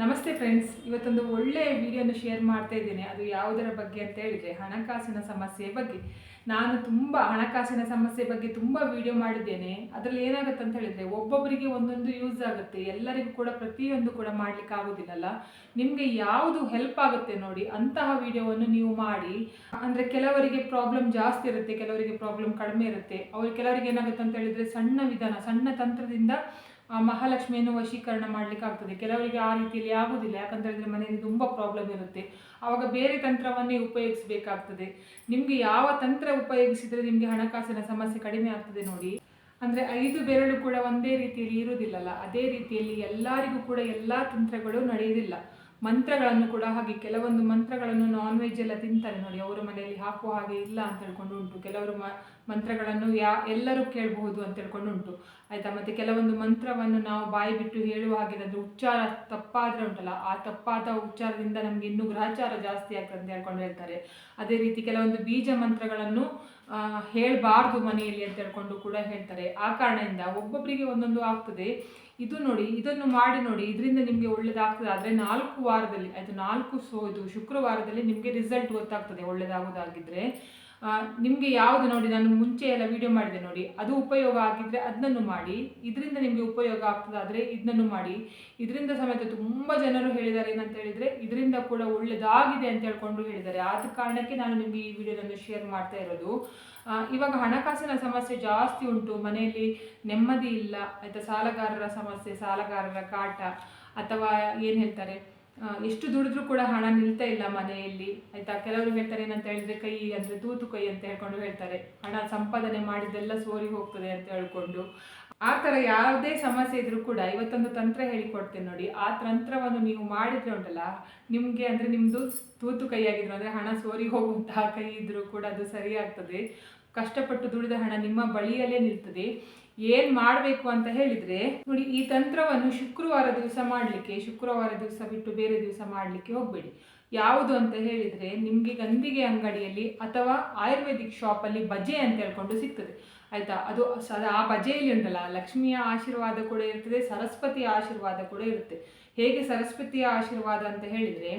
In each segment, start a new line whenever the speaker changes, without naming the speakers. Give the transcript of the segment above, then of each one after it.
ನಮಸ್ತೆ ಫ್ರೆಂಡ್ಸ್ ಇವತ್ತೊಂದು ಒಳ್ಳೆಯ ವಿಡಿಯೋನ ಶೇರ್ ಮಾಡ್ತಾ ಇದ್ದೇನೆ. ಅದು ಯಾವುದರ ಬಗ್ಗೆ ಅಂತ ಹೇಳಿದ್ರೆ ಹಣಕಾಸಿನ ಸಮಸ್ಯೆ ಬಗ್ಗೆ. ನಾನು ತುಂಬ ಹಣಕಾಸಿನ ಸಮಸ್ಯೆ ಬಗ್ಗೆ ತುಂಬ ವಿಡಿಯೋ ಮಾಡಿದ್ದೇನೆ. ಅದರಲ್ಲಿ ಏನಾಗುತ್ತೆ ಅಂತ ಹೇಳಿದ್ರೆ ಒಬ್ಬೊಬ್ಬರಿಗೆ ಒಂದೊಂದು ಯೂಸ್ ಆಗುತ್ತೆ. ಎಲ್ಲರಿಗೂ ಕೂಡ ಪ್ರತಿಯೊಂದು ಕೂಡ ಮಾಡ್ಲಿಕ್ಕೆ ಆಗೋದಿಲ್ಲಲ್ಲ. ನಿಮಗೆ ಯಾವುದು ಹೆಲ್ಪ್ ಆಗುತ್ತೆ ನೋಡಿ ಅಂತಹ ವಿಡಿಯೋವನ್ನು ನೀವು ಮಾಡಿ. ಅಂದರೆ ಕೆಲವರಿಗೆ ಪ್ರಾಬ್ಲಮ್ ಜಾಸ್ತಿ ಇರುತ್ತೆ, ಕೆಲವರಿಗೆ ಪ್ರಾಬ್ಲಮ್ ಕಡಿಮೆ ಇರುತ್ತೆ. ಅವ್ರು ಕೆಲವರಿಗೆ ಏನಾಗುತ್ತೆ ಅಂತ ಹೇಳಿದರೆ ಸಣ್ಣ ವಿಧಾನ, ಸಣ್ಣ ತಂತ್ರದಿಂದ ಮಹಾಲಕ್ಷ್ಮಿಯನ್ನು ವಶೀಕರಣ ಮಾಡ್ಲಿಕ್ಕೆ ಆಗ್ತದೆ. ಕೆಲವರಿಗೆ ಆ ರೀತಿಯಲ್ಲಿ ಆಗುದಿಲ್ಲ. ಯಾಕಂತ ಹೇಳಿದ್ರೆ ಮನೆಯಲ್ಲಿ ತುಂಬ ಪ್ರಾಬ್ಲಮ್ ಇರುತ್ತೆ. ಆವಾಗ ಬೇರೆ ತಂತ್ರವನ್ನೇ ಉಪಯೋಗಿಸಬೇಕಾಗ್ತದೆ. ನಿಮಗೆ ಯಾವ ತಂತ್ರ ಉಪಯೋಗಿಸಿದ್ರೆ ನಿಮಗೆ ಹಣಕಾಸಿನ ಸಮಸ್ಯೆ ಕಡಿಮೆ ಆಗ್ತದೆ ನೋಡಿ. ಅಂದ್ರೆ ಐದು ಬೆರಳು ಕೂಡ ಒಂದೇ ರೀತಿಯಲ್ಲಿ ಇರುವುದಿಲ್ಲಲ್ಲ. ಅದೇ ರೀತಿಯಲ್ಲಿ ಎಲ್ಲರಿಗೂ ಕೂಡ ಎಲ್ಲಾ ತಂತ್ರಗಳು ನಡೆಯುವುದಿಲ್ಲ. ಮಂತ್ರಗಳನ್ನು ಕೂಡ ಹಾಗೆ ಕೆಲವೊಂದು ಮಂತ್ರಗಳನ್ನು ನಾನ್ ವೆಜ್ ಎಲ್ಲ ತಿಂತಾರೆ ನೋಡಿ. ಅವರ ಮನೆಯಲ್ಲಿ ಹಾಕುವ ಹಾಗೆ ಇಲ್ಲ ಅಂತ ಹೇಳ್ಕೊಂಡು ಉಂಟು ಕೆಲವರು ಮಂತ್ರಗಳನ್ನು ಯಾ, ಎಲ್ಲರೂ ಕೇಳಬಹುದು ಅಂತ ಹೇಳ್ಕೊಂಡು ಉಂಟು ಆಯಿತಾ? ಮತ್ತೆ ಕೆಲವೊಂದು ಮಂತ್ರವನ್ನು ನಾವು ಬಾಯಿ ಬಿಟ್ಟು ಹೇಳುವ ಹಾಗೆ ಅದು ಉಚ್ಚಾರ ತಪ್ಪಾದ್ರೆ ಉಂಟಲ್ಲ, ಆ ತಪ್ಪಾದ ಉಚ್ಚಾರದಿಂದ ನಮಗೆ ಇನ್ನೂ ಗ್ರಹಚಾರ ಜಾಸ್ತಿ ಆಗ್ತದೆ ಅಂತ ಹೇಳ್ಕೊಂಡು ಹೇಳ್ತಾರೆ. ಅದೇ ರೀತಿ ಕೆಲವೊಂದು ಬೀಜ ಮಂತ್ರಗಳನ್ನು ಹೇಳಬಾರ್ದು ಮನೆಯಲ್ಲಿ ಅಂತ ಹೇಳ್ಕೊಂಡು ಕೂಡ ಹೇಳ್ತಾರೆ. ಆ ಕಾರಣದಿಂದ ಒಬ್ಬೊಬ್ಬರಿಗೆ ಒಂದೊಂದು ಆಗ್ತದೆ. ಇದು ನೋಡಿ, ಇದನ್ನು ಮಾಡಿ ನೋಡಿ, ಇದರಿಂದ ನಿಮಗೆ ಒಳ್ಳೇದಾಗ್ತದೆ. ಆದರೆ ನಾಲ್ಕು ವಾರದಲ್ಲಿ ಅದು ನಾಲ್ಕು ಸೋ, ಇದು ಶುಕ್ರವಾರದಲ್ಲಿ ನಿಮಗೆ ರಿಸಲ್ಟ್ ಗೊತ್ತಾಗ್ತದೆ ಒಳ್ಳೇದಾಗೋದಾಗಿದ್ರೆ. ನಿಮಗೆ ಯಾವುದು ನೋಡಿ, ನಾನು ಮುಂಚೆ ಎಲ್ಲ ವಿಡಿಯೋ ಮಾಡಿದೆ ನೋಡಿ. ಅದು ಉಪಯೋಗ ಆಗಿದ್ರೆ ಅದನ್ನು ಮಾಡಿ. ಇದರಿಂದ ನಿಮಗೆ ಉಪಯೋಗ ಆಗ್ತದಾದರೆ ಇದನ್ನು ಮಾಡಿ. ಇದರಿಂದ ಸಮೇತ ತುಂಬ ಜನರು ಹೇಳಿದ್ದಾರೆ ಏನಂತ ಹೇಳಿದರೆ, ಇದರಿಂದ ಕೂಡ ಒಳ್ಳೆಯದಾಗಿದೆ ಅಂತ ಹೇಳ್ಕೊಂಡು ಹೇಳಿದ್ದಾರೆ. ಆದ ಕಾರಣಕ್ಕೆ ನಾನು ನಿಮಗೆ ಈ ವಿಡಿಯೋದನ್ನು ಶೇರ್ ಮಾಡ್ತಾ ಇರೋದು. ಇವಾಗ ಹಣಕಾಸಿನ ಸಮಸ್ಯೆ ಜಾಸ್ತಿ ಉಂಟು. ಮನೆಯಲ್ಲಿ ನೆಮ್ಮದಿ ಇಲ್ಲ. ಆಯಿತಾ, ಸಾಲಗಾರರ ಸಮಸ್ಯೆ, ಸಾಲಗಾರರ ಕಾಟ, ಅಥವಾ ಏನು ಹೇಳ್ತಾರೆ? ಎಷ್ಟು ದುಡಿದ್ರೂ ಕೂಡ ಹಣ ನಿಲ್ತಾ ಇಲ್ಲ ಮನೆಯಲ್ಲಿ. ಆಯ್ತಾ? ಕೆಲವರು ಹೇಳ್ತಾರೆ ಏನಂತ ಹೇಳಿದ್ರೆ ಕೈ ಅಂದ್ರೆ ತೂತು ಕೈ ಅಂತ ಹೇಳ್ಕೊಂಡು ಹೇಳ್ತಾರೆ. ಹಣ ಸಂಪಾದನೆ ಮಾಡಿದ್ದೆಲ್ಲ ಸೋರಿ ಹೋಗ್ತದೆ ಅಂತ ಹೇಳ್ಕೊಂಡು. ಆ ಥರ ಯಾವುದೇ ಸಮಸ್ಯೆ ಇದ್ರೂ ಕೂಡ ಇವತ್ತೊಂದು ತಂತ್ರ ಹೇಳಿಕೊಡ್ತೇನೆ ನೋಡಿ. ಆ ತಂತ್ರವನ್ನು ನೀವು ಮಾಡಿದ್ರೆ ಉಂಟಲ್ಲ, ನಿಮಗೆ ಅಂದರೆ ನಿಮ್ಮದು ತೂತು ಕೈ ಆಗಿದ್ರು ಅಂದರೆ ಹಣ ಸೋರಿ ಹೋಗುವಂತಹ ಕೈ ಇದ್ರೂ ಕೂಡ ಅದು ಸರಿಯಾಗ್ತದೆ ಕಷ್ಟಪಟ್ಟು ದುಡಿದ ಹಣ ನಿಮ್ಮ ಬಳಿಯಲ್ಲೇ ನಿಲ್ತದೆ. ಏನ್ ಮಾಡಬೇಕು ಅಂತ ಹೇಳಿದ್ರೆ, ನೋಡಿ, ಈ ತಂತ್ರವನ್ನು ಶುಕ್ರವಾರ ದಿವಸ ಮಾಡಲಿಕ್ಕೆ, ಶುಕ್ರವಾರ ದಿವಸ ಬಿಟ್ಟು ಬೇರೆ ದಿವಸ ಮಾಡಲಿಕ್ಕೆ ಹೋಗಬೇಡಿ. ಯಾವುದು ಅಂತ ಹೇಳಿದ್ರೆ, ನಿಮಗೆ ಗಂದಿಗೆ ಅಂಗಡಿಯಲ್ಲಿ ಅಥವಾ ಆಯುರ್ವೇದಿಕ್ ಶಾಪಲ್ಲಿ ಬಜೆ ಅಂತ ಹೇಳ್ಕೊಂಡು ಸಿಗ್ತದೆ. ಆಯ್ತಾ? ಅದು ಆ ಬಜೆಯಲ್ಲಿ ಉಂಟಲ್ಲ, ಲಕ್ಷ್ಮಿಯ ಆಶೀರ್ವಾದ ಕೂಡ ಇರ್ತದೆ, ಸರಸ್ವತಿಯ ಆಶೀರ್ವಾದ ಕೂಡ ಇರುತ್ತೆ. ಹೇಗೆ ಸರಸ್ವತಿಯ ಆಶೀರ್ವಾದ ಅಂತ ಹೇಳಿದ್ರೆ,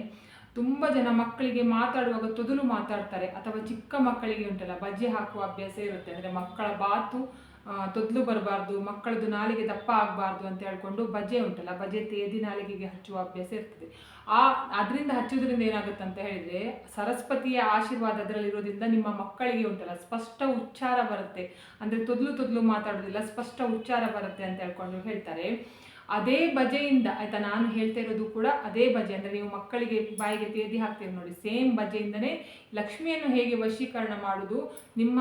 ತುಂಬ ಜನ ಮಕ್ಕಳಿಗೆ ಮಾತಾಡುವಾಗ ತೊದಲು ಮಾತಾಡ್ತಾರೆ, ಅಥವಾ ಚಿಕ್ಕ ಮಕ್ಕಳಿಗೆ ಉಂಟಲ್ಲ ಬಜ್ಜೆ ಹಾಕುವ ಅಭ್ಯಾಸ ಇರುತ್ತೆ. ಅಂದರೆ ಮಕ್ಕಳ ಬಾತು ತೊದ್ಲು ಬರಬಾರ್ದು, ಮಕ್ಕಳದ್ದು ನಾಲಿಗೆ ದಪ್ಪ ಆಗಬಾರ್ದು ಅಂತ ಹೇಳ್ಕೊಂಡು ಬಜೆ ಉಂಟಲ್ಲ, ಬಜೆ ತೇದಿ ನಾಲಿಗೆಗೆ ಹಚ್ಚುವ ಅಭ್ಯಾಸ ಇರ್ತದೆ. ಆ, ಅದರಿಂದ ಹಚ್ಚೋದ್ರಿಂದ ಏನಾಗುತ್ತೆ ಅಂತ ಹೇಳಿದ್ರೆ ಸರಸ್ವತಿಯ ಆಶೀರ್ವಾದ ಅದರಲ್ಲಿರೋದ್ರಿಂದ ನಿಮ್ಮ ಮಕ್ಕಳಿಗೆ ಉಂಟಲ್ಲ, ಸ್ಪಷ್ಟ ಉಚ್ಚಾರ ಬರುತ್ತೆ. ಅಂದರೆ ತೊದ್ಲು ತೊದ್ಲು ಮಾತಾಡೋದಿಲ್ಲ ಸ್ಪಷ್ಟ ಉಚ್ಚಾರ ಬರುತ್ತೆ ಅಂತ ಹೇಳ್ಕೊಂಡು ಹೇಳ್ತಾರೆ. ಅದೇ ಬಜೆಯಿಂದ, ಆಯಿತಾ ನಾನು ಹೇಳ್ತಾ ಇರೋದು ಕೂಡ ಅದೇ ಬಜೆ, ಅಂದರೆ ನೀವು ಮಕ್ಕಳಿಗೆ ಬಾಯಿಗೆ ತೇದಿ ಹಾಕ್ತೀರಿ ನೋಡಿ, ಸೇಮ್ ಬಜೆಯಿಂದನೇ ಲಕ್ಷ್ಮಿಯನ್ನು ಹೇಗೆ ವಶೀಕರಣ ಮಾಡುವುದು ನಿಮ್ಮ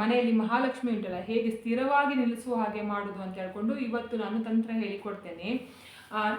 ಮನೆಯಲ್ಲಿ ಮಹಾಲಕ್ಷ್ಮಿ ಉಂಟಲ್ಲ, ಹೇಗೆ ಸ್ಥಿರವಾಗಿ ನಿಲ್ಲಿಸುವ ಹಾಗೆ ಮಾಡುವುದು ಅಂತ ಹೇಳ್ಕೊಂಡು ಇವತ್ತು ನಾನು ತಂತ್ರ ಹೇಳಿಕೊಡ್ತೇನೆ.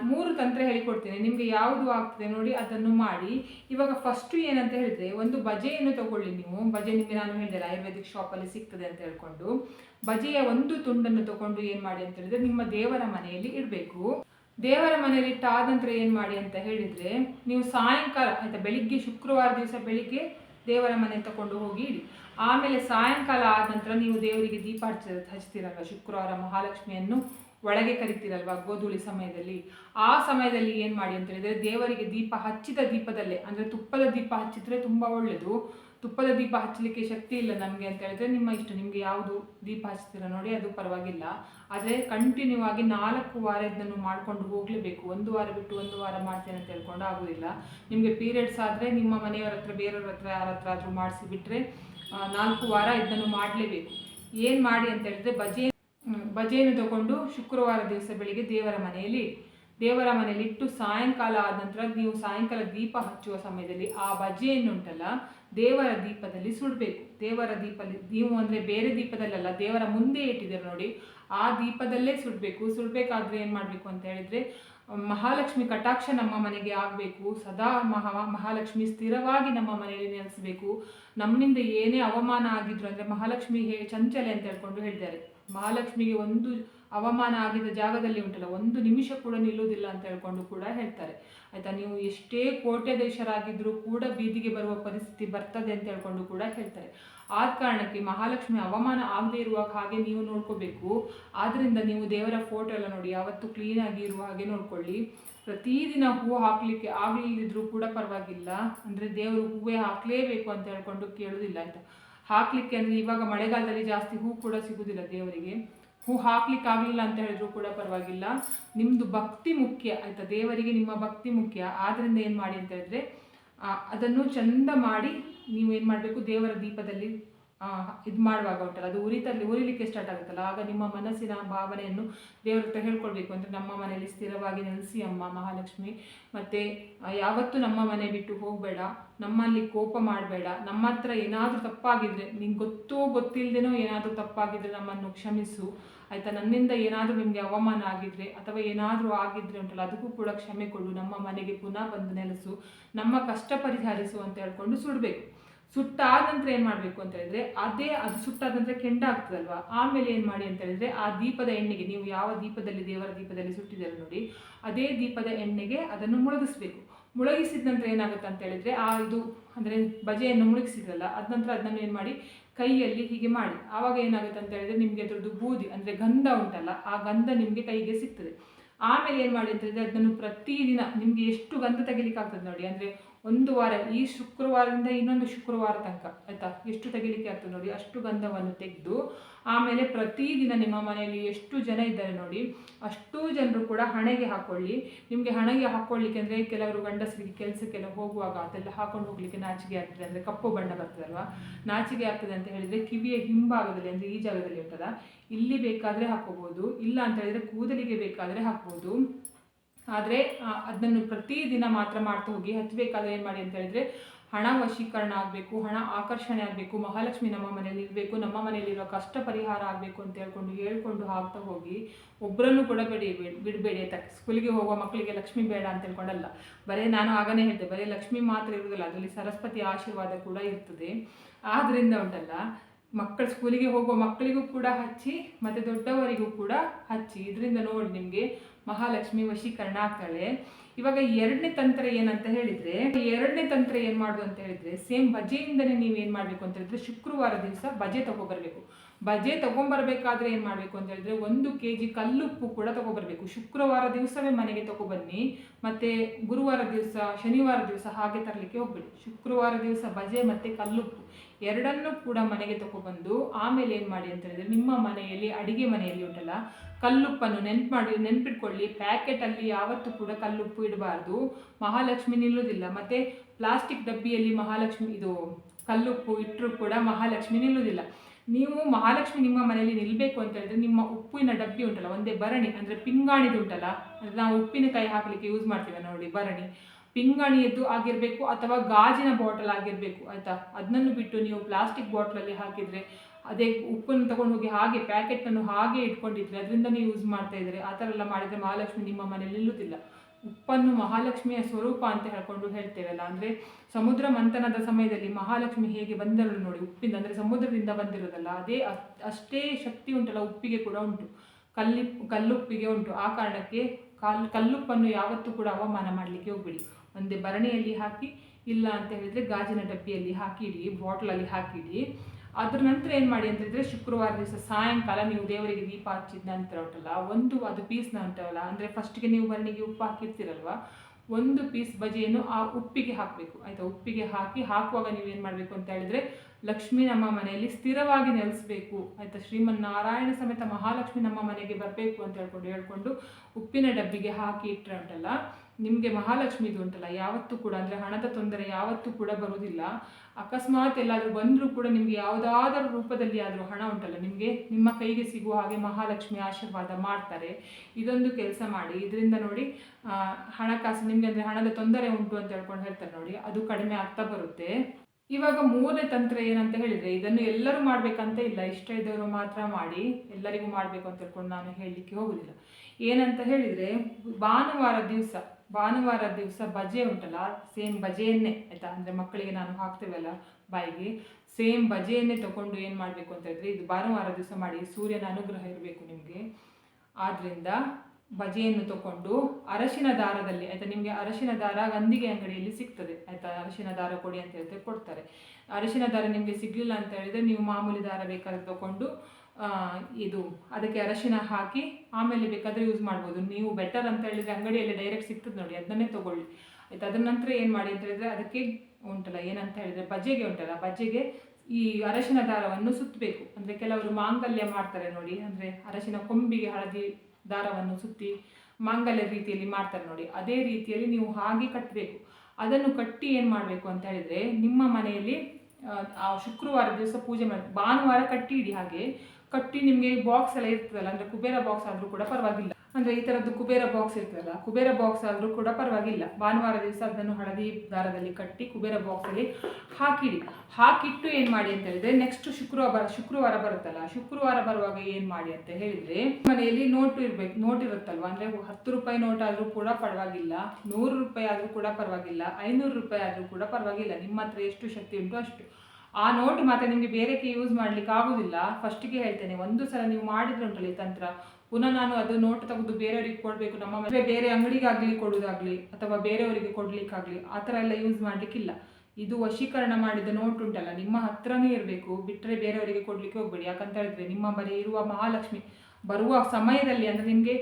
ಮೂರು ತಂತ್ರ ಹೇಳಿಕೊಡ್ತೇನೆ. ನಿಮಗೆ ಯಾವುದು ಆಗ್ತದೆ ನೋಡಿ ಅದನ್ನು ಮಾಡಿ. ಇವಾಗ ಫಸ್ಟು ಏನಂತ ಹೇಳಿದ್ರೆ, ಒಂದು ಬಜೆಯನ್ನು ತಗೊಳ್ಳಿ ನೀವು. ಬಜೆ ನಿಮಗೆ ನಾನು ಹೇಳಿದೆ ಆಯುರ್ವೇದಿಕ್ ಶಾಪಲ್ಲಿ ಸಿಗ್ತದೆ ಅಂತ ಹೇಳ್ಕೊಂಡು. ಬಜೆಯ ಒಂದು ತುಂಡನ್ನು ತಗೊಂಡು ಏನು ಮಾಡಿ ಅಂತ ಹೇಳಿದ್ರೆ, ನಿಮ್ಮ ದೇವರ ಮನೆಯಲ್ಲಿ ಇಡಬೇಕು. ದೇವರ ಮನೆಯಲ್ಲಿ ಇಟ್ಟಾದ ನಂತರ ಏನು ಮಾಡಿ ಅಂತ ಹೇಳಿದ್ರೆ, ನೀವು ಸಾಯಂಕಾಲ, ಆಯ್ತಾ, ಬೆಳಿಗ್ಗೆ, ಶುಕ್ರವಾರ ದಿವಸ ಬೆಳಿಗ್ಗೆ ದೇವರ ಮನೆ ತಗೊಂಡು ಹೋಗಿ ಇಡಿ. ಆಮೇಲೆ ಸಾಯಂಕಾಲ ಆದ ನಂತರ ನೀವು ದೇವರಿಗೆ ದೀಪ ಹಚ್ಚ ಹಚ್ತೀರಲ್ಲ ಶುಕ್ರವಾರ ಮಹಾಲಕ್ಷ್ಮಿಯನ್ನು ಒಳಗೆ ಕರಿತೀರಲ್ವಾ? ಗೋಧೂಳಿ ಸಮಯದಲ್ಲಿ. ಆ ಸಮಯದಲ್ಲಿ ಏನು ಮಾಡಿ ಅಂತ ಹೇಳಿದರೆ ದೇವರಿಗೆ ದೀಪ ಹಚ್ಚಿದ ದೀಪದಲ್ಲೇ, ಅಂದರೆ ತುಪ್ಪದ ದೀಪ ಹಚ್ಚಿದ್ರೆ ತುಂಬ ಒಳ್ಳೆಯದು ತುಪ್ಪದ ದೀಪ ಹಚ್ಚಲಿಕ್ಕೆ ಶಕ್ತಿ ಇಲ್ಲ ನಮಗೆ ಅಂತ ಹೇಳಿದ್ರೆ ನಿಮ್ಮ ಇಷ್ಟ, ನಿಮಗೆ ಯಾವುದು ದೀಪ ಹಚ್ತೀರ ನೋಡಿ, ಅದು ಪರವಾಗಿಲ್ಲ. ಆದರೆ ಕಂಟಿನ್ಯೂ ಆಗಿ ನಾಲ್ಕು ವಾರ ಇದನ್ನು ಮಾಡ್ಕೊಂಡು ಹೋಗಲೇಬೇಕು. ಒಂದು ವಾರ ಬಿಟ್ಟು ಒಂದು ವಾರ ಮಾಡ್ತೇನೆ ಅಂತ ಹೇಳ್ಕೊಂಡು ಆಗೋದಿಲ್ಲ. ನಿಮಗೆ ಪೀರಿಯಡ್ಸ್ ಆದರೆ ನಿಮ್ಮ ಮನೆಯವರ ಹತ್ರ, ಬೇರೆಯವ್ರ ಹತ್ರ ಯಾರ ಹತ್ರ ಆದರೂ ಮಾಡಿಸಿಬಿಟ್ರೆ ನಾಲ್ಕು ವಾರ ಇದನ್ನು ಮಾಡಲೇಬೇಕು. ಏನು ಮಾಡಿ ಅಂತ ಹೇಳಿದ್ರೆ ಬಜೆ ಹ್ಮ್, ಬಜೆಯನ್ನು ತಗೊಂಡು ಶುಕ್ರವಾರ ದಿವಸ ಬೆಳಿಗ್ಗೆ ದೇವರ ಮನೆಯಲ್ಲಿ ದೇವರ ಮನೆಯಲ್ಲಿ ಇಟ್ಟು ಸಾಯಂಕಾಲ ಆದ ನಂತರ ನೀವು ಸಾಯಂಕಾಲ ದೀಪ ಹಚ್ಚುವ ಸಮಯದಲ್ಲಿ ಆ ಭಜೆಯನ್ನು ಉಂಟಲ್ಲ ದೇವರ ದೀಪದಲ್ಲಿ ಸುಡಬೇಕು. ದೇವರ ದೀಪದಲ್ಲಿ ನೀವು ಅಂದರೆ ಬೇರೆ ದೀಪದಲ್ಲಲ್ಲ ದೇವರ ಮುಂದೆ ಇಟ್ಟಿದ್ದೀರ ನೋಡಿ ಆ ದೀಪದಲ್ಲೇ ಸುಡಬೇಕು. ಸುಡಬೇಕಾದ್ರೆ ಏನು ಮಾಡಬೇಕು ಅಂತ ಹೇಳಿದರೆ ಮಹಾಲಕ್ಷ್ಮಿ ಕಟಾಕ್ಷ ನಮ್ಮ ಮನೆಗೆ ಆಗಬೇಕು. ಸದಾ ಮಹಾ, ಮಹಾಲಕ್ಷ್ಮಿ ಸ್ಥಿರವಾಗಿ ನಮ್ಮ ಮನೆಯಲ್ಲಿ ನೆಲೆಸಬೇಕು. ನಮ್ಮಿಂದ ಏನೇ ಅವಮಾನ ಆಗಿದ್ರು ಅಂದರೆ ಮಹಾಲಕ್ಷ್ಮಿ ಹೇ, ಚಂಚಲೆ ಅಂತ ಹೇಳ್ಕೊಂಡು ಹೇಳ್ತಾರೆ. ಮಹಾಲಕ್ಷ್ಮಿಗೆ ಒಂದು ಅವಮಾನ ಆಗಿದ್ದ ಜಾಗದಲ್ಲಿ ಉಂಟಲ್ಲ, ಒಂದು ನಿಮಿಷ ಕೂಡ ನಿಲ್ಲುವುದಿಲ್ಲ ಅಂತ ಹೇಳ್ಕೊಂಡು ಕೂಡ ಹೇಳ್ತಾರೆ. ಆಯಿತಾ, ನೀವು ಎಷ್ಟೇ ಕೋಟ್ಯಾಧೀಶರಾಗಿದ್ರೂ ಕೂಡ ಬೀದಿಗೆ ಬರುವ ಪರಿಸ್ಥಿತಿ ಬರ್ತದೆ ಅಂತ ಹೇಳ್ಕೊಂಡು ಕೂಡ ಹೇಳ್ತಾರೆ. ಆದ ಕಾರಣಕ್ಕೆ ಮಹಾಲಕ್ಷ್ಮಿ ಅವಮಾನ ಆಗದೇ ಇರುವ ಹಾಗೆ ನೀವು ನೋಡ್ಕೋಬೇಕು. ಆದ್ದರಿಂದ ನೀವು ದೇವರ ಫೋಟೋ ಎಲ್ಲ ನೋಡಿ, ಯಾವತ್ತೂ ಕ್ಲೀನಾಗಿ ಇರುವ ಹಾಗೆ ನೋಡ್ಕೊಳ್ಳಿ. ಪ್ರತಿದಿನ ಹೂವು ಹಾಕಲಿಕ್ಕೆ ಆಗಲಿಲ್ಲದಿದ್ರೂ ಕೂಡ ಪರವಾಗಿಲ್ಲ. ಅಂದರೆ ದೇವರು ಹೂವೇ ಹಾಕಲೇಬೇಕು ಅಂತ ಹೇಳ್ಕೊಂಡು ಕೇಳೋದಿಲ್ಲ ಆಯಿತಾ ಹಾಕಲಿಕ್ಕೆ ಅಂದರೆ ಇವಾಗ ಮಳೆಗಾಲದಲ್ಲಿ ಜಾಸ್ತಿ ಹೂ ಕೂಡ ಸಿಗೋದಿಲ್ಲ ದೇವರಿಗೆ. ಹೂ ಹಾಕ್ಲಿಕ್ಕೆ ಆಗಲಿಲ್ಲ ಅಂತ ಹೇಳಿದ್ರು ಕೂಡ ಪರವಾಗಿಲ್ಲ. ನಿಮ್ಮದು ಭಕ್ತಿ ಮುಖ್ಯ ಆಯಿತಾ? ದೇವರಿಗೆ ನಿಮ್ಮ ಭಕ್ತಿ ಮುಖ್ಯ. ಆದ್ದರಿಂದ ಏನು ಮಾಡಿ ಅಂತ ಹೇಳಿದ್ರೆ ಅದನ್ನು ಚಂದ ಮಾಡಿ ನೀವು ಏನು ಮಾಡಬೇಕು? ದೇವರ ದೀಪದಲ್ಲಿ ಇದು ಮಾಡುವಾಗ ಉಂಟಲ್ಲ, ಅದು ಉರಿತಲ್ಲಿ ಉರಿಲಿಕ್ಕೆ ಸ್ಟಾರ್ಟ್ ಆಗುತ್ತಲ್ಲ, ಆಗ ನಿಮ್ಮ ಮನಸ್ಸಿನ ಭಾವನೆಯನ್ನು ದೇವರ ಹತ್ರ ಹೇಳ್ಕೊಳ್ಬೇಕು. ಅಂದರೆ ನಮ್ಮ ಮನೆಯಲ್ಲಿ ಸ್ಥಿರವಾಗಿ ನೆಲೆಸಿ ಅಮ್ಮ, ಮಹಾಲಕ್ಷ್ಮಿ, ಮತ್ತು ಯಾವತ್ತೂ ನಮ್ಮ ಮನೆ ಬಿಟ್ಟು ಹೋಗಬೇಡ, ನಮ್ಮಲ್ಲಿ ಕೋಪ ಮಾಡಬೇಡ, ನಮ್ಮ ಹತ್ರ ಏನಾದರೂ ತಪ್ಪಾಗಿದ್ದರೆ ನಿಮ್ಗೆ ಗೊತ್ತೋ ಗೊತ್ತಿಲ್ಲದೇನೋ ಏನಾದರೂ ತಪ್ಪಾಗಿದ್ದರೆ ನಮ್ಮನ್ನು ಕ್ಷಮಿಸು. ಆಯಿತಾ? ನನ್ನಿಂದ ಏನಾದರೂ ನಿಮಗೆ ಅವಮಾನ ಆಗಿದ್ದರೆ ಅಥವಾ ಏನಾದರೂ ಆಗಿದ್ದರೆ ಉಂಟಲ್ಲ, ಅದಕ್ಕೂ ಕೂಡ ಕ್ಷಮೆ ಕೊಡು. ನಮ್ಮ ಮನೆಗೆ ಪುನಃ ಬಂದು ನೆಲೆಸು. ನಮ್ಮ ಕಷ್ಟ ಪರಿಹರಿಸು ಅಂತ ಹೇಳ್ಕೊಂಡು ಸುಡಬೇಕು. ಸುಟ್ಟಾದ ನಂತರ ಏನು ಮಾಡಬೇಕು ಅಂತ ಹೇಳಿದ್ರೆ, ಅದೇ ಅದು ಸುಟ್ಟಾದ ನಂತರ ಕೆಂಡ ಆಗ್ತದಲ್ವಾ ಆಮೇಲೆ ಏನು ಮಾಡಿ ಅಂತ ಹೇಳಿದ್ರೆ, ಆ ದೀಪದ ಎಣ್ಣೆಗೆ, ನೀವು ಯಾವ ದೀಪದಲ್ಲಿ, ದೇವರ ದೀಪದಲ್ಲಿ ಸುಟ್ಟಿದ್ದಾರೆ ನೋಡಿ, ಅದೇ ದೀಪದ ಎಣ್ಣೆಗೆ ಅದನ್ನು ಮುಳುಗಿಸ್ಬೇಕು. ಮುಳುಗಿಸಿದ ನಂತರ ಏನಾಗುತ್ತೆ ಅಂತ ಹೇಳಿದ್ರೆ, ಆ ಇದು ಅಂದರೆ ಬಜೆಯನ್ನು ಮುಳುಗಿಸಿದ್ರಲ್ಲ, ಅದ ನಂತರ ಅದನ್ನು ಏನು ಮಾಡಿ, ಕೈಯಲ್ಲಿ ಹೀಗೆ ಮಾಡಿ. ಆವಾಗ ಏನಾಗುತ್ತೆ ಅಂತ ಹೇಳಿದ್ರೆ, ನಿಮಗೆ ಅದರದ್ದು ಬೂದಿ ಅಂದರೆ ಗಂಧ ಉಂಟಲ್ಲ, ಆ ಗಂಧ ನಿಮಗೆ ಕೈಗೆ ಸಿಗ್ತದೆ. ಆಮೇಲೆ ಏನು ಮಾಡಿ ಅಂತ ಹೇಳಿದ್ರೆ, ಅದನ್ನು ಪ್ರತಿದಿನ ನಿಮಗೆ ಎಷ್ಟು ಗಂಧ ತೆಗಿಲಿಕ್ಕೆ ಆಗ್ತದೆ ನೋಡಿ, ಅಂದರೆ ಒಂದು ವಾರ, ಈ ಶುಕ್ರವಾರದಿಂದ ಇನ್ನೊಂದು ಶುಕ್ರವಾರ ತನಕ, ಆಯಿತಾ? ಎಷ್ಟು ತೆಗಿಲಿಕ್ಕೆ ಆಗ್ತದೆ ನೋಡಿ, ಅಷ್ಟು ಗಂಧವನ್ನು ತೆಗೆದು, ಆಮೇಲೆ ಪ್ರತಿದಿನ ನಿಮ್ಮ ಮನೆಯಲ್ಲಿ ಎಷ್ಟು ಜನ ಇದ್ದಾರೆ ನೋಡಿ, ಅಷ್ಟು ಜನರು ಕೂಡ ಹಣೆಗೆ ಹಾಕೊಳ್ಳಿ. ನಿಮಗೆ ಹಣೆಗೆ ಹಾಕೊಳ್ಳಿಕ್ಕೆ ಅಂದರೆ ಕೆಲವರು ಗಂಡಸರಿಗೆ ಕೆಲಸಕ್ಕೆಲ್ಲ ಹೋಗುವಾಗ ಅದೆಲ್ಲ ಹಾಕೊಂಡು ಹೋಗ್ಲಿಕ್ಕೆ ನಾಚಿಕೆ ಆಗ್ತದೆ ಅಂದರೆ ಕಪ್ಪು ಬಣ್ಣ ಬರ್ತದಲ್ವಾ? ನಾಚಿಕೆ ಆಗ್ತದೆ ಅಂತ ಹೇಳಿದರೆ ಕಿವಿಯ ಹಿಂಭಾಗದಲ್ಲಿ ಅಂದರೆ ಈ ಜಾಗದಲ್ಲಿ ಇರ್ತದ ಇಲ್ಲಿ ಬೇಕಾದರೆ ಹಾಕೋಬೋದು, ಇಲ್ಲ ಅಂತ ಹೇಳಿದರೆ ಕೂದಲಿಗೆ ಬೇಕಾದರೆ ಹಾಕ್ಬೋದು. ಆದರೆ ಅದನ್ನು ಪ್ರತಿದಿನ ಮಾತ್ರ ಮಾಡ್ತಾ ಹೋಗಿ ಹಚ್ಚಬೇಕಾದ್ರೆ ಏನು ಮಾಡಿ ಅಂತ ಹೇಳಿದ್ರೆ, ಹಣ ವಶೀಕರಣ ಆಗಬೇಕು, ಹಣ ಆಕರ್ಷಣೆ ಆಗಬೇಕು, ಮಹಾಲಕ್ಷ್ಮಿ ನಮ್ಮ ಮನೆಯಲ್ಲಿ ಇರಬೇಕು, ನಮ್ಮ ಮನೆಯಲ್ಲಿರೋ ಕಷ್ಟ ಪರಿಹಾರ ಆಗಬೇಕು ಅಂತ ಹೇಳ್ಕೊಂಡು ಹೇಳ್ಕೊಂಡು ಹಾಕ್ತಾ ಹೋಗಿ ಒಬ್ಬರನ್ನು ಕೂಡ ಬೇಡಿ ಬಿಡಬೇಡಿ ಅಂತ. ಸ್ಕೂಲಿಗೆ ಹೋಗುವ ಮಕ್ಕಳಿಗೆ ಲಕ್ಷ್ಮಿ ಬೇಡ ಅಂತ ಹೇಳ್ಕೊಂಡಲ್ಲ. ಬರೀ ನಾನು ಆಗನೇ ಹೇಳಿದೆ, ಬರೀ ಲಕ್ಷ್ಮಿ ಮಾತ್ರ ಇರುವುದಿಲ್ಲ, ಅದರಲ್ಲಿ ಸರಸ್ವತಿ ಆಶೀರ್ವಾದ ಕೂಡ ಇರ್ತದೆ. ಆದ್ದರಿಂದ ಉಂಟಲ್ಲ, ಮಕ್ಕಳು ಸ್ಕೂಲಿಗೆ ಹೋಗುವ ಮಕ್ಕಳಿಗೂ ಕೂಡ ಹಚ್ಚಿ, ಮತ್ತು ದೊಡ್ಡವರಿಗೂ ಕೂಡ ಹಚ್ಚಿ, ಇದರಿಂದ ನೋಡಿ ನಿಮಗೆ ಮಹಾಲಕ್ಷ್ಮಿ ವಶೀಕರಣ ಆಗ್ತಾಳೆ. ಇವಾಗ ಎರಡನೇ ತಂತ್ರ ಏನಂತ ಹೇಳಿದ್ರೆ, ಎರಡನೇ ತಂತ್ರ ಏನು ಮಾಡು ಅಂತ ಹೇಳಿದ್ರೆ ಸೇಮ್ ಬಜೆಯಿಂದನೇ ನೀವು ಏನು ಮಾಡಬೇಕು ಅಂತ ಹೇಳಿದ್ರೆ, ಶುಕ್ರವಾರ ದಿವಸ ಬಜೆ ತಗೊಬರ್ಬೇಕು. ಬಜೆ ತಗೊಂಬರ್ಬೇಕಾದ್ರೆ ಏನು ಮಾಡಬೇಕು ಅಂತ ಹೇಳಿದ್ರೆ, ಒಂದು ಕೆ ಜಿ ಕಲ್ಲುಪ್ಪು ಕೂಡ ತಗೊಬರ್ಬೇಕು. ಶುಕ್ರವಾರ ದಿವಸವೇ ಮನೆಗೆ ತಗೊಬನ್ನಿ, ಮತ್ತು ಗುರುವಾರ ದಿವಸ, ಶನಿವಾರ ದಿವಸ ಹಾಗೆ ತರಲಿಕ್ಕೆ ಹೋಗ್ಬೇಡಿ. ಶುಕ್ರವಾರ ದಿವಸ ಬಜೆ ಮತ್ತು ಕಲ್ಲುಪ್ಪು. ಎರಡನ್ನೂ ಕೂಡ ಮನೆಗೆ ತಗೊಬಂದು ಆಮೇಲೆ ಏನು ಮಾಡಿ ಅಂತ ಹೇಳಿದ್ರೆ ನಿಮ್ಮ ಮನೆಯಲ್ಲಿ, ಅಡಿಗೆ ಮನೆಯಲ್ಲಿ ಉಂಟಲ್ಲ, ಕಲ್ಲುಪ್ಪನ್ನು ನೆನ್ಪು ಮಾಡಿ, ನೆನ್ಪಿಟ್ಕೊಳ್ಳಿ ಪ್ಯಾಕೆಟಲ್ಲಿ ಯಾವತ್ತೂ ಕೂಡ ಕಲ್ಲುಪ್ಪು ಇಡಬಾರ್ದು. ಮಹಾಲಕ್ಷ್ಮಿ ನಿಲ್ಲುವುದಿಲ್ಲ ಮತ್ತು ಪ್ಲಾಸ್ಟಿಕ್ ಡಬ್ಬಿಯಲ್ಲಿ ಮಹಾಲಕ್ಷ್ಮಿ, ಇದು ಕಲ್ಲುಪ್ಪು ಇಟ್ಟರೂ ಕೂಡ ಮಹಾಲಕ್ಷ್ಮಿ ನಿಲ್ಲುವುದಿಲ್ಲ ನೀವು ಮಹಾಲಕ್ಷ್ಮಿ ನಿಮ್ಮ ಮನೆಯಲ್ಲಿ ನಿಲ್ಲಬೇಕು ಅಂತ ಹೇಳಿದ್ರೆ ನಿಮ್ಮ ಉಪ್ಪಿನ ಡಬ್ಬಿ ಉಂಟಲ್ಲ, ಒಂದೇ ಭರಣಿ ಅಂದರೆ ಪಿಂಗಾಣಿದು ಉಂಟಲ್ಲ ಅಂದರೆ ನಾವು ಉಪ್ಪಿನಕಾಯಿ ಹಾಕಲಿಕ್ಕೆ ಯೂಸ್ ಮಾಡ್ತೀವಿ ನೋಡಿ ಭರಣಿ ಪಿಂಗಾಣಿಯದ್ದು ಆಗಿರಬೇಕು ಅಥವಾ ಗಾಜಿನ ಬಾಟಲ್ ಆಗಿರಬೇಕು, ಆಯಿತಾ? ಅದನ್ನು ಬಿಟ್ಟು ನೀವು ಪ್ಲಾಸ್ಟಿಕ್ ಬಾಟ್ಲಲ್ಲಿ ಹಾಕಿದರೆ, ಅದೇ ಉಪ್ಪನ್ನು ತಗೊಂಡು ಹೋಗಿ ಹಾಗೆ ಪ್ಯಾಕೆಟನ್ನು ಹಾಗೆ ಇಟ್ಕೊಂಡಿದ್ರೆ, ಅದರಿಂದ ನೀವು ಯೂಸ್ ಮಾಡ್ತಾ ಇದ್ದಾರೆ ಆ ಥರ ಎಲ್ಲ ಮಾಡಿದರೆ ಮಹಾಲಕ್ಷ್ಮಿ ನಿಮ್ಮ ಮನೆಯಲ್ಲಿ ನಿಲ್ಲುತ್ತಿಲ್ಲ. ಉಪ್ಪನ್ನು ಮಹಾಲಕ್ಷ್ಮಿಯ ಸ್ವರೂಪ ಅಂತ ಹೇಳ್ಕೊಂಡು ಹೇಳ್ತೇವಲ್ಲ, ಅಂದರೆ ಸಮುದ್ರ ಮಂಥನದ ಸಮಯದಲ್ಲಿ ಮಹಾಲಕ್ಷ್ಮಿ ಹೇಗೆ ಬಂದಳು ನೋಡಿ, ಉಪ್ಪಿಂದ, ಅಂದರೆ ಸಮುದ್ರದಿಂದ ಬಂದಿರೋದಲ್ಲ, ಅದೇ ಅಷ್ಟೇ ಶಕ್ತಿ ಉಂಟಲ್ಲ, ಉಪ್ಪಿಗೆ ಕೂಡ ಉಂಟು. ಕಲ್ಲಿ ಕಲ್ಲುಪ್ಪಿಗೆ ಉಂಟು. ಆ ಕಾರಣಕ್ಕೆ ಕಲ್, ಕಲ್ಲುಪ್ಪನ್ನು ಯಾವತ್ತೂ ಕೂಡ ಅವಮಾನ ಮಾಡಲಿಕ್ಕೆ ಹೋಗ್ಬೇಡಿ. ಒಂದೇ ಭರಣಿಯಲ್ಲಿ ಹಾಕಿ, ಇಲ್ಲ ಅಂತ ಹೇಳಿದರೆ ಗಾಜಿನ ಡಬ್ಬಿಯಲ್ಲಿ ಹಾಕಿಡಿ, ಬಾಟ್ಲಲ್ಲಿ ಹಾಕಿಡಿ. ಅದ್ರ ನಂತರ ಏನು ಮಾಡಿ ಅಂತ ಹೇಳಿದ್ರೆ ಶುಕ್ರವಾರ ದಿವಸ ಸಾಯಂಕಾಲ ನೀವು ದೇವರಿಗೆ ದೀಪ ಹಚ್ಚಿದ ನಂತರ ಉಂಟಲ್ಲ, ಒಂದು ಅದು ಪೀಸ್ನ ಉಂಟಲ್ಲ, ಅಂದರೆ ಫಸ್ಟಿಗೆ ನೀವು ಬರಣಿಗೆ ಉಪ್ಪು ಹಾಕಿರ್ತೀರಲ್ವ, ಒಂದು ಪೀಸ್ ಬಜೆಯನ್ನು ಆ ಉಪ್ಪಿಗೆ ಹಾಕಬೇಕು. ಆಯಿತಾ? ಉಪ್ಪಿಗೆ ಹಾಕಿ, ಹಾಕುವಾಗ ನೀವೇನು ಮಾಡಬೇಕು ಅಂತ ಹೇಳಿದ್ರೆ ಲಕ್ಷ್ಮಿ ನಮ್ಮ ಮನೆಯಲ್ಲಿ ಸ್ಥಿರವಾಗಿ ನೆಲೆಸಬೇಕು. ಆಯಿತಾ? ಶ್ರೀಮನ್ ನಾರಾಯಣ ಸಮೇತ ಮಹಾಲಕ್ಷ್ಮಿ ನಮ್ಮ ಮನೆಗೆ ಬರಬೇಕು ಅಂತ ಹೇಳ್ಕೊಂಡು ಹೇಳ್ಕೊಂಡು ಉಪ್ಪಿನ ಡಬ್ಬಿಗೆ ಹಾಕಿ ಇಟ್ಟರೆ ಉಂಟಲ್ಲ ನಿಮಗೆ ಮಹಾಲಕ್ಷ್ಮಿದು ಉಂಟಲ್ಲ, ಯಾವತ್ತೂ ಕೂಡ, ಅಂದರೆ ಹಣದ ತೊಂದರೆ ಯಾವತ್ತೂ ಕೂಡ ಬರುವುದಿಲ್ಲ. ಅಕಸ್ಮಾತ್ ಎಲ್ಲಾದರೂ ಬಂದರೂ ಕೂಡ ನಿಮಗೆ ಯಾವುದಾದರೂ ರೂಪದಲ್ಲಿ ಆದರೂ ಹಣ ಉಂಟಲ್ಲ, ನಿಮಗೆ ನಿಮ್ಮ ಕೈಗೆ ಸಿಗುವ ಹಾಗೆ ಮಹಾಲಕ್ಷ್ಮಿ ಆಶೀರ್ವಾದ ಮಾಡ್ತಾರೆ. ಇದೊಂದು ಕೆಲಸ ಮಾಡಿ, ಇದರಿಂದ ನೋಡಿ ಹಣಕಾಸು, ನಿಮಗೆ ಅಂದರೆ ಹಣದ ತೊಂದರೆ ಉಂಟು ಅಂತ ಹೇಳ್ಕೊಂಡು ಹೇಳ್ತಾರೆ ನೋಡಿ, ಅದು ಕಡಿಮೆ ಆಗ್ತಾ ಬರುತ್ತೆ. ಇವಾಗ ಮೂರನೇ ತಂತ್ರ ಏನಂತ ಹೇಳಿದರೆ, ಇದನ್ನು ಎಲ್ಲರೂ ಮಾಡಬೇಕಂತ ಇಲ್ಲ, ಇಷ್ಟ ಇದ್ದವರು ಮಾತ್ರ ಮಾಡಿ, ಎಲ್ಲರಿಗೂ ಮಾಡಬೇಕು ಅಂತ ಹೇಳ್ಕೊಂಡು ನಾನು ಹೇಳಲಿಕ್ಕೆ ಹೋಗುದಿಲ್ಲ. ಏನಂತ ಹೇಳಿದರೆ, ಭಾನುವಾರ ದಿವಸ ಭಾನುವಾರ ದಿವಸ ಬಜೆ ಉಂಟಲ್ಲ ಸೇಮ್ ಬಜೆಯನ್ನೇ ಆಯಿತಾ? ಅಂದರೆ ಮಕ್ಕಳಿಗೆ ನಾನು ಹಾಕ್ತೇವಲ್ಲ ಬಾಯಿಗೆ. ಸೇಮ್ ಬಜೆಯನ್ನೇ ತಗೊಂಡು ಏನು ಮಾಡಬೇಕು ಅಂತ ಹೇಳಿದ್ರೆ, ಇದು ಭಾನುವಾರ ದಿವಸ ಮಾಡಿ ಸೂರ್ಯನ ಅನುಗ್ರಹ ಇರಬೇಕು ನಿಮಗೆ. ಆದ್ದರಿಂದ ಬಜೆಯನ್ನು ತಗೊಂಡು ಅರಶಿನ ದಾರದಲ್ಲಿ, ಆಯಿತಾ? ನಿಮಗೆ ಅರಶಿನ ದಾರ ಗಂದಿಗೆ ಅಂಗಡಿಯಲ್ಲಿ ಸಿಗ್ತದೆ, ಆಯಿತಾ? ಅರಶಿನ ದಾರ ಕೊಡಿ ಅಂತ ಹೇಳ್ತಾರೆ, ಕೊಡ್ತಾರೆ. ಅರಶಿನ ದಾರ ನಿಮಗೆ ಸಿಗಲಿಲ್ಲ ಅಂತ ಹೇಳಿದರೆ ನೀವು ಮಾಮೂಲಿ ದಾರ ಬೇಕಾದ್ರೆ ತಗೊಂಡು ಇದು ಅದಕ್ಕೆ ಅರಶಿನ ಹಾಕಿ ಆಮೇಲೆ ಬೇಕಾದರೆ ಯೂಸ್ ಮಾಡ್ಬೋದು. ನೀವು ಬೆಟರ್ ಅಂತ ಹೇಳಿದರೆ ಅಂಗಡಿಯಲ್ಲಿ ಡೈರೆಕ್ಟ್ ಸಿಗ್ತದೆ ನೋಡಿ ಅದನ್ನೇ ತೊಗೊಳ್ಳಿ. ಆಯ್ತು ಅದರ ನಂತರ ಏನು ಮಾಡಿ ಅಂತ ಹೇಳಿದ್ರೆ ಅದಕ್ಕೆ ಉಂಟಲ್ಲ ಏನಂತ ಹೇಳಿದ್ರೆ ಬಜ್ಜೆಗೆ ಉಂಟಲ್ಲ ಬಜ್ಜೆಗೆ ಈ ಅರಶಿನ ದಾರವನ್ನು ಸುತ್ತಬೇಕು ಅಂದರೆ ಕೆಲವರು ಮಾಂಗಲ್ಯ ಮಾಡ್ತಾರೆ ನೋಡಿ ಅಂದರೆ ಅರಶಿನ ಕೊಂಬಿಗೆ ಹಳದಿ ದಾರವನ್ನು ಸುತ್ತಿ ಮಾಂಗಲ್ಯ ರೀತಿಯಲ್ಲಿ ಮಾಡ್ತಾರೆ ನೋಡಿ ಅದೇ ರೀತಿಯಲ್ಲಿ ನೀವು ಹಾಗೆ ಕಟ್ಟಬೇಕು ಅದನ್ನು ಕಟ್ಟಿ ಏನು ಮಾಡಬೇಕು ಅಂತ ಹೇಳಿದರೆ ನಿಮ್ಮ ಮನೆಯಲ್ಲಿ ಆ, ಶುಕ್ರವಾರ ದಿವಸ ಪೂಜೆ ಮಾಡಿ ಭಾನುವಾರ ಕಟ್ಟಿ ಇಡಿ ಹಾಗೆ. ಕಟ್ಟಿ ನಿಮಗೆ ಬಾಕ್ಸ್ ಎಲ್ಲ ಇರ್ತದಲ್ಲ, ಅಂದರೆ ಕುಬೇರ ಬಾಕ್ಸ್ ಆದರೂ ಕೂಡ ಪರವಾಗಿಲ್ಲ. ಅಂದರೆ ಈ ಥರದ್ದು ಕುಬೇರ ಬಾಕ್ಸ್ ಇರ್ತದಲ್ಲ, ಕುಬೇರ ಬಾಕ್ಸ್ ಆದರೂ ಕೂಡ ಪರವಾಗಿಲ್ಲ. ಭಾನುವಾರ ದಿವಸ ಅದನ್ನು ಹಳದಿ ದಾರದಲ್ಲಿ ಕಟ್ಟಿ ಕುಬೇರ ಬಾಕ್ಸಲ್ಲಿ ಹಾಕಿಡಿ. ಹಾಕಿಟ್ಟು ಏನು ಮಾಡಿ ಅಂತ ಹೇಳಿದ್ರೆ ನೆಕ್ಸ್ಟ್ ಶುಕ್ರವಾರ ಶುಕ್ರವಾರ ಬರುತ್ತಲ್ಲ, ಶುಕ್ರವಾರ ಬರುವಾಗ ಏನು ಮಾಡಿ ಅಂತ ಹೇಳಿದ್ರೆ, ಮನೆಯಲ್ಲಿ ನೋಟು ಇರ್ಬೇಕು ನೋಟ್ ಇರುತ್ತಲ್ವಾ? ಅಂದರೆ ಹತ್ತು ರೂಪಾಯಿ ನೋಟ್ ಆದರೂ ಕೂಡ ಪರವಾಗಿಲ್ಲ, ನೂರು ರೂಪಾಯಿ ಆದರೂ ಕೂಡ ಪರವಾಗಿಲ್ಲ, ಐನೂರು ರೂಪಾಯಿ ಆದರೂ ಕೂಡ ಪರವಾಗಿಲ್ಲ. ನಿಮ್ಮ ಹತ್ರ ಎಷ್ಟು ಶಕ್ತಿ ಉಂಟು ಅಷ್ಟು. ಆ ನೋಟ್ ಮಾತ್ರ ನಿಮಗೆ ಬೇರೆಕ್ಕೆ ಯೂಸ್ ಮಾಡ್ಲಿಕ್ಕೆ ಆಗುದಿಲ್ಲ. ಫಸ್ಟಿಗೆ ಹೇಳ್ತೇನೆ, ಒಂದು ಸಲ ನೀವು ಮಾಡಿದ್ರೆ ಉಂಟಲ್ಲ ತಂತ್ರ. ಪುನಃ ನಾನು ಅದು ನೋಟ್ ತೆಗೆದು ಬೇರೆಯವರಿಗೆ ಕೊಡಬೇಕು, ನಮ್ಮ ಮನೆ ಬೇರೆ ಅಂಗಡಿಗಾಗಲಿ ಕೊಡೋದಾಗಲಿ, ಅಥವಾ ಬೇರೆಯವರಿಗೆ ಕೊಡ್ಲಿಕ್ಕಾಗ್ಲಿ, ಆ ಥರ ಎಲ್ಲ ಯೂಸ್ ಮಾಡಲಿಕ್ಕಿಲ್ಲ. ಇದು ವಶೀಕರಣ ಮಾಡಿದ ನೋಟ್ ಉಂಟಲ್ಲ, ನಿಮ್ಮ ಹತ್ರನೇ ಇರಬೇಕು. ಬಿಟ್ಟರೆ ಬೇರೆಯವರಿಗೆ ಕೊಡ್ಲಿಕ್ಕೆ ಹೋಗಬೇಡಿ. ಯಾಕಂತ ಹೇಳಿದ್ರೆ, ನಿಮ್ಮ ಮನೆ ಇರುವ ಮಹಾಲಕ್ಷ್ಮಿ ಬರುವ ಸಮಯದಲ್ಲಿ ಅಂದರೆ ನಿಮಗೆ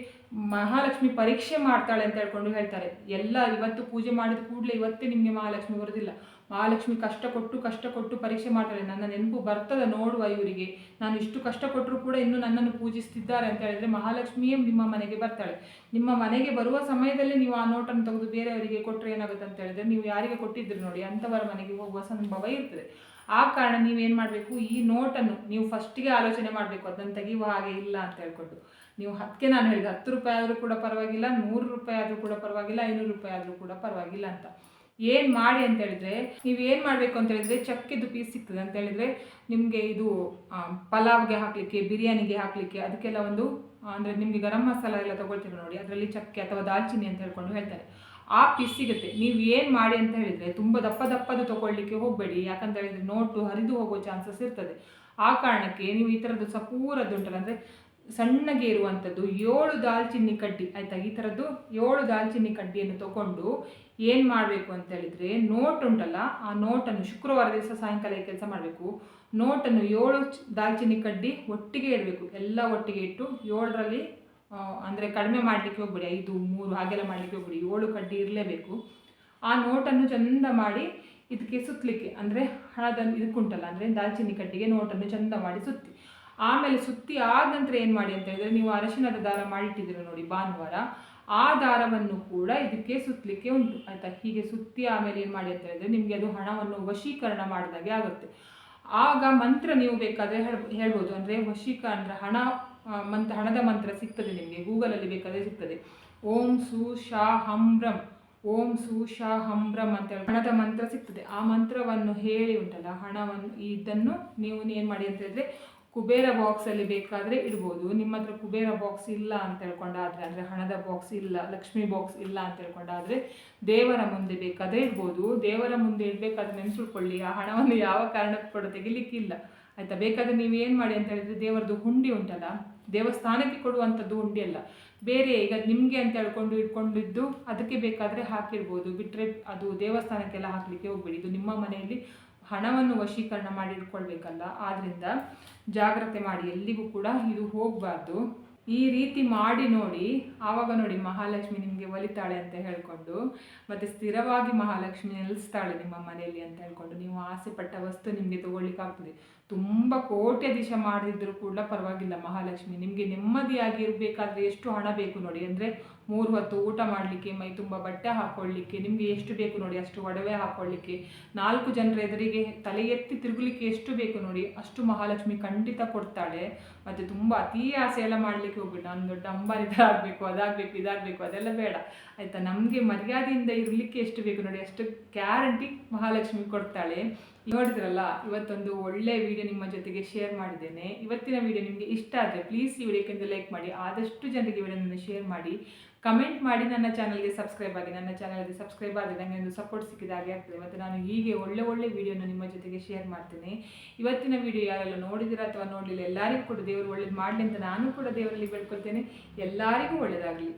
ಮಹಾಲಕ್ಷ್ಮಿ ಪರೀಕ್ಷೆ ಮಾಡ್ತಾಳೆ ಅಂತ ಹೇಳ್ಕೊಂಡು ಹೇಳ್ತಾರೆ. ಎಲ್ಲ ಇವತ್ತು ಪೂಜೆ ಮಾಡಿದ ಕೂಡಲೇ ಇವತ್ತೇ ನಿಮಗೆ ಮಹಾಲಕ್ಷ್ಮಿ ಬರೋದಿಲ್ಲ. ಮಹಾಲಕ್ಷ್ಮಿ ಕಷ್ಟ ಕೊಟ್ಟು ಕಷ್ಟ ಕೊಟ್ಟು ಪರೀಕ್ಷೆ ಮಾಡ್ತಾರೆ. ನನ್ನ ನೆನಪು ಬರ್ತದ ನೋಡುವ ಇವರಿಗೆ. ನಾನು ಇಷ್ಟು ಕಷ್ಟ ಕೊಟ್ಟರು ಕೂಡ ಇನ್ನೂ ನನ್ನನ್ನು ಪೂಜಿಸ್ತಿದ್ದಾರೆ ಅಂತ ಹೇಳಿದ್ರೆ ಮಹಾಲಕ್ಷ್ಮಿಯೇ ನಿಮ್ಮ ಮನೆಗೆ ಬರ್ತಾಳೆ. ನಿಮ್ಮ ಮನೆಗೆ ಬರುವ ಸಮಯದಲ್ಲಿ ನೀವು ಆ ನೋಟನ್ನು ತೆಗೆದು ಬೇರೆಯವರಿಗೆ ಕೊಟ್ಟರೆ ಏನಾಗುತ್ತೆ ಅಂತ ಹೇಳಿದ್ರೆ ನೀವು ಯಾರಿಗೆ ಕೊಟ್ಟಿದ್ದೀರಿ ನೋಡಿ ಅಂಥವರ ಮನೆಗೆ ಹೋಗುವ ಸಂಭವ ಇರ್ತದೆ. ಆ ಕಾರಣ ನೀವೇನು ಮಾಡಬೇಕು? ಈ ನೋಟನ್ನು ನೀವು ಫಸ್ಟಿಗೆ ಆಲೋಚನೆ ಮಾಡಬೇಕು. ಅದನ್ನು ತೆಗೆಯುವ ಹಾಗೆ ಇಲ್ಲ ಅಂತ ಹೇಳ್ಕೊಂಡು. ನೀವು ಹತ್ತಕ್ಕೆ ನಾನು ಹೇಳಿದೆ, ಹತ್ತು ರೂಪಾಯಿ ಆದರೂ ಕೂಡ ಪರವಾಗಿಲ್ಲ, ನೂರು ರೂಪಾಯಿ ಆದರೂ ಕೂಡ ಪರವಾಗಿಲ್ಲ, ಐನೂರು ರೂಪಾಯಿ ಆದರೂ ಕೂಡ ಪರವಾಗಿಲ್ಲ ಅಂತ. ಏನು ಮಾಡಿ ಅಂತ ಹೇಳಿದ್ರೆ, ನೀವು ಏನು ಮಾಡಬೇಕು ಅಂತ ಹೇಳಿದ್ರೆ ಚಕ್ಕೆದು ಪೀಸ್ ಸಿಗ್ತದೆ ಅಂತ ಹೇಳಿದ್ರೆ, ನಿಮಗೆ ಇದು ಪಲಾವ್ಗೆ ಹಾಕಲಿಕ್ಕೆ, ಬಿರಿಯಾನಿಗೆ ಹಾಕಲಿಕ್ಕೆ ಅದಕ್ಕೆಲ್ಲ ಒಂದು ಅಂದರೆ ನಿಮಗೆ ಗರಂ ಮಸಾಲ ಎಲ್ಲ ತಗೊಳ್ತೀರ ನೋಡಿ, ಅದರಲ್ಲಿ ಚಕ್ಕೆ ಅಥವಾ ದಾಲ್ಚಿನ್ನಿ ಅಂತ ಹೇಳ್ಕೊಂಡು ಹೇಳ್ತಾರೆ. ಆ ಪೀಸ್ ಸಿಗುತ್ತೆ. ನೀವು ಏನು ಮಾಡಿ ಅಂತ ಹೇಳಿದರೆ ತುಂಬ ದಪ್ಪ ದಪ್ಪದು ತಗೊಳ್ಳಿಕ್ಕೆ ಹೋಗಬೇಡಿ. ಯಾಕಂತ ಹೇಳಿದ್ರೆ ನೋಟು ಹರಿದು ಹೋಗೋ ಚಾನ್ಸಸ್ ಇರ್ತದೆ. ಆ ಕಾರಣಕ್ಕೆ ನೀವು ಈ ಥರದ್ದು ಸಪೂರದ್ದು ಉಂಟಲ್ಲ, ಅಂದರೆ ಸಣ್ಣಗೆ ಇರುವಂಥದ್ದು ಏಳು ದಾಲ್ಚಿನ್ನಿ ಕಡ್ಡಿ, ಆಯಿತಾ? ಈ ಥರದ್ದು ಏಳು ದಾಲ್ಚಿನ್ನಿ ಕಡ್ಡಿಯನ್ನು ತಗೊಂಡು ಏನು ಮಾಡಬೇಕು ಅಂತ ಹೇಳಿದರೆ ನೋಟ್ ಉಂಟಲ್ಲ, ಆ ನೋಟನ್ನು ಶುಕ್ರವಾರ ದಿವಸ ಸಾಯಂಕಾಲ ಕೆಲಸ ಮಾಡಬೇಕು? ನೋಟನ್ನು ಏಳು ದಾಲ್ಚಿನಿ ದಾಲ್ಚಿನ್ನಿ ಕಡ್ಡಿ ಒಟ್ಟಿಗೆ ಇಡಬೇಕು. ಎಲ್ಲ ಒಟ್ಟಿಗೆ ಇಟ್ಟು ಏಳರಲ್ಲಿ ಅಂದರೆ ಕಡಿಮೆ ಮಾಡಲಿಕ್ಕೆ ಹೋಗ್ಬೇಡಿ, ಐದು, ಮೂರು, ಹಾಗೆಲ್ಲ ಮಾಡಲಿಕ್ಕೆ ಹೋಗ್ಬೇಡಿ. ಏಳು ಕಡ್ಡಿ ಇರಲೇಬೇಕು. ಆ ನೋಟನ್ನು ಚಂದ ಮಾಡಿ ಇದಕ್ಕೆ ಸುತ್ತಲಿಕ್ಕೆ ಅಂದರೆ ಹಣದ ಇದಕ್ಕುಂಟಲ್ಲ, ಅಂದರೆ ದಾಲ್ಚಿನ್ನಿ ಕಡ್ಡಿಗೆ ನೋಟನ್ನು ಚಂದ ಮಾಡಿ ಸುತ್ತಿ. ಆಮೇಲೆ ಸುತ್ತಿ ಆದ ನಂತರ ಏನು ಮಾಡಿ ಅಂತ ಹೇಳಿದ್ರೆ, ನೀವು ಅರಶಿನದ ದಾರ ಮಾಡಿಟ್ಟಿದ್ದೀರ ನೋಡಿ, ಭಾನುವಾರ. ಆ ದಾರವನ್ನು ಕೂಡ ಇದಕ್ಕೆ ಸುತ್ತಲಿಕ್ಕೆ ಉಂಟು. ಆಯಿತಾ? ಹೀಗೆ ಸುತ್ತಿ ಆಮೇಲೆ ಏನು ಮಾಡಿ ಅಂತ ಹೇಳಿದ್ರೆ ನಿಮಗೆ ಅದು ಹಣವನ್ನು ವಶೀಕರಣ ಮಾಡಿದಾಗೆ ಆಗುತ್ತೆ. ಆಗ ಮಂತ್ರ ನೀವು ಬೇಕಾದರೆ ಹೇಳ್, ಹೇಳ್ಬೋದು. ಅಂದರೆ ವಶೀಕ, ಅಂದರೆ ಹಣ ಮಂತ್ರ ಹಣದ ಮಂತ್ರ ಸಿಗ್ತದೆ ನಿಮಗೆ. ಗೂಗಲಲ್ಲಿ ಬೇಕಾದರೆ ಸಿಗ್ತದೆ. ಓಂ ಸು ಶಾ ಹಂಬ್ರಂ ಓಂ ಸು ಶಾ ಹಂಬ್ರಂ ಅಂತ ಹೇಳಿ, ಹಣದ ಮಂತ್ರ ಸಿಗ್ತದೆ. ಆ ಮಂತ್ರವನ್ನು ಹೇಳಿ ಉಂಟಲ್ಲ, ಹಣವನ್ನು, ಇದನ್ನು ನೀವು ಏನು ಮಾಡಿ ಅಂತ ಹೇಳಿದ್ರೆ ಕುಬೇರ ಬಾಕ್ಸಲ್ಲಿ ಬೇಕಾದರೆ ಇಡ್ಬೋದು. ನಿಮ್ಮ ಹತ್ರ ಕುಬೇರ ಬಾಕ್ಸ್ ಇಲ್ಲ ಅಂತ ಹೇಳ್ಕೊಂಡಾದರೆ, ಅಂದರೆ ಹಣದ ಬಾಕ್ಸ್ ಇಲ್ಲ, ಲಕ್ಷ್ಮಿ ಬಾಕ್ಸ್ ಇಲ್ಲ ಅಂತ ಹೇಳ್ಕೊಂಡಾದ್ರೆ ದೇವರ ಮುಂದೆ ಬೇಕಾದರೆ ಇಡ್ಬೋದು. ದೇವರ ಮುಂದೆ ಇಡಬೇಕಾದ್ರೆ ನೆನೆಸುಳ್ಕೊಳ್ಳಿ ಆ ಹಣವನ್ನು ಯಾವ ಕಾರಣಕ್ಕೂ ಕೂಡ ತೆಗಿಲಿಕ್ಕಿಲ್ಲ. ಆಯಿತಾ? ಬೇಕಾದರೆ ನೀವು ಏನು ಮಾಡಿ ಅಂತ ಹೇಳಿದ್ರೆ ದೇವರದ್ದು ಹುಂಡಿ ಉಂಟಲ್ಲ? ದೇವಸ್ಥಾನಕ್ಕೆ ಕೊಡುವಂಥದ್ದು ಹುಂಡಿ ಅಲ್ಲ. ಬೇರೆ ಈಗ ನಿಮಗೆ ಅಂತ ಹೇಳ್ಕೊಂಡು ಇಟ್ಕೊಂಡಿದ್ದು ಅದಕ್ಕೆ ಬೇಕಾದರೆ ಹಾಕಿರ್ಬೋದು. ಬಿಟ್ಟರೆ ಅದು ದೇವಸ್ಥಾನಕ್ಕೆಲ್ಲ ಹಾಕಲಿಕ್ಕೆ ಹೋಗ್ಬೇಡಿ. ಇದು ನಿಮ್ಮ ಮನೆಯಲ್ಲಿ ಹಣವನ್ನು ವಶೀಕರಣ ಮಾಡಿ ಇಟ್ಕೊಳ್ಬೇಕಲ್ಲ ಆದ್ದರಿಂದ ಜಾಗ್ರತೆ ಮಾಡಿ, ಎಲ್ಲಿಗೂ ಕೂಡ ಇದು ಹೋಗಬಾರ್ದು. ಈ ರೀತಿ ಮಾಡಿ ನೋಡಿ, ಆವಾಗ ನೋಡಿ ಮಹಾಲಕ್ಷ್ಮಿ ನಿಮಗೆ ಒಲಿತಾಳೆ ಅಂತ ಹೇಳ್ಕೊಂಡು, ಮತ್ತು ಸ್ಥಿರವಾಗಿ ಮಹಾಲಕ್ಷ್ಮಿ ನೆಲೆಸ್ತಾಳೆ ನಿಮ್ಮ ಮನೆಯಲ್ಲಿ ಅಂತ ಹೇಳ್ಕೊಂಡು, ನೀವು ಆಸೆ ಪಟ್ಟ ವಸ್ತು ನಿಮಗೆ ತಗೊಳ್ಳಿಕ್ಕಾಗ್ತದೆ. ತುಂಬ ದಿಶ ಮಾಡಿದ್ರು ಕೂಡ ಪರವಾಗಿಲ್ಲ ಮಹಾಲಕ್ಷ್ಮಿ, ನಿಮಗೆ ನೆಮ್ಮದಿಯಾಗಿ ಇರಬೇಕಾದ್ರೆ ಎಷ್ಟು ಹಣ ಬೇಕು ನೋಡಿ, ಅಂದರೆ ಮೂರು ಹೊತ್ತು ಊಟ ಮಾಡಲಿಕ್ಕೆ, ಮೈ ತುಂಬ ಬಟ್ಟೆ ಹಾಕೊಳ್ಳಿಕ್ಕೆ, ನಿಮಗೆ ಎಷ್ಟು ಬೇಕು ನೋಡಿ, ಅಷ್ಟು ಒಡವೆ ಹಾಕೊಳ್ಳಿಕ್ಕೆ, ನಾಲ್ಕು ಜನರ ಎದುರಿಗೆ ತಲೆ ಎತ್ತಿ ತಿರುಗಲಿಕ್ಕೆ ಎಷ್ಟು ಬೇಕು ನೋಡಿ, ಅಷ್ಟು ಮಹಾಲಕ್ಷ್ಮಿ ಖಂಡಿತ ಕೊಡ್ತಾಳೆ. ಮತ್ತು ತುಂಬ ಅತೀ ಆಸೆ ಎಲ್ಲ ಮಾಡಲಿಕ್ಕೆ ಹೋಗ್ಬಿಟ್ಟು ನಾನು ದೊಡ್ಡ ಅಂಬಾರಿ ಆಗಬೇಕು, ಅದಾಗಬೇಕು, ಇದಾಗಬೇಕು, ಅದೆಲ್ಲ ಬೇಡ. ಆಯಿತಾ? ನಮಗೆ ಮರ್ಯಾದೆಯಿಂದ ಇರಲಿಕ್ಕೆ ಎಷ್ಟು ಬೇಕು ನೋಡಿ, ಅಷ್ಟು ಗ್ಯಾರಂಟಿ ಮಹಾಲಕ್ಷ್ಮಿ ಕೊಡ್ತಾಳೆ. ನೋಡಿದ್ರಲ್ಲ, ಇವತ್ತೊಂದು ಒಳ್ಳೆ ವಿಡಿಯೋ ನಿಮ್ಮ ಜೊತೆಗೆ ಶೇರ್ ಮಾಡಿದ್ದೇನೆ. ಇವತ್ತಿನ ವಿಡಿಯೋ ನಿಮಗೆ ಇಷ್ಟ ಆದರೆ ಪ್ಲೀಸ್ ಈ ವಿಡಿಯೋಕ್ಕಿಂತ ಲೈಕ್ ಮಾಡಿ. ಆದಷ್ಟು ಜನರಿಗೆ ವಿಡಿಯೋನನ್ನು ಶೇರ್ ಮಾಡಿ. ಕಮೆಂಟ್ ಮಾಡಿ ನನ್ನ ಚಾನಲ್ಗೆ ಸಬ್ಸ್ಕ್ರೈಬ್ ಆಗಿ. ನನ್ನ ಚಾನಲ್ಗೆ ಸಬ್ಸ್ಕ್ರೈಬ್ ಆದರೆ ನನಗೆ ಒಂದು ಸಪೋರ್ಟ್ ಸಿಕ್ಕಿದ ಹಾಗೆ ಆಗ್ತದೆ. ಮತ್ತು ನಾನು ಹೀಗೆ ಒಳ್ಳೆ ಒಳ್ಳೆ ವಿಡಿಯೋನ ನಿಮ್ಮ ಜೊತೆಗೆ ಶೇರ್ ಮಾಡ್ತೇನೆ. ಇವತ್ತಿನ ವಿಡಿಯೋ ಯಾರೆಲ್ಲ ನೋಡಿದಿರ ಅಥವಾ ನೋಡಲಿಲ್ಲ, ಎಲ್ಲರಿಗೂ ಕೂಡ ದೇವರು ಒಳ್ಳೇದು ಮಾಡಲಿ ಅಂತ ನಾನು ಕೂಡ ದೇವರಲ್ಲಿ ಬೇಡ್ಕೊಳ್ತೇನೆ. ಎಲ್ಲರಿಗೂ ಒಳ್ಳೆಯದಾಗಲಿ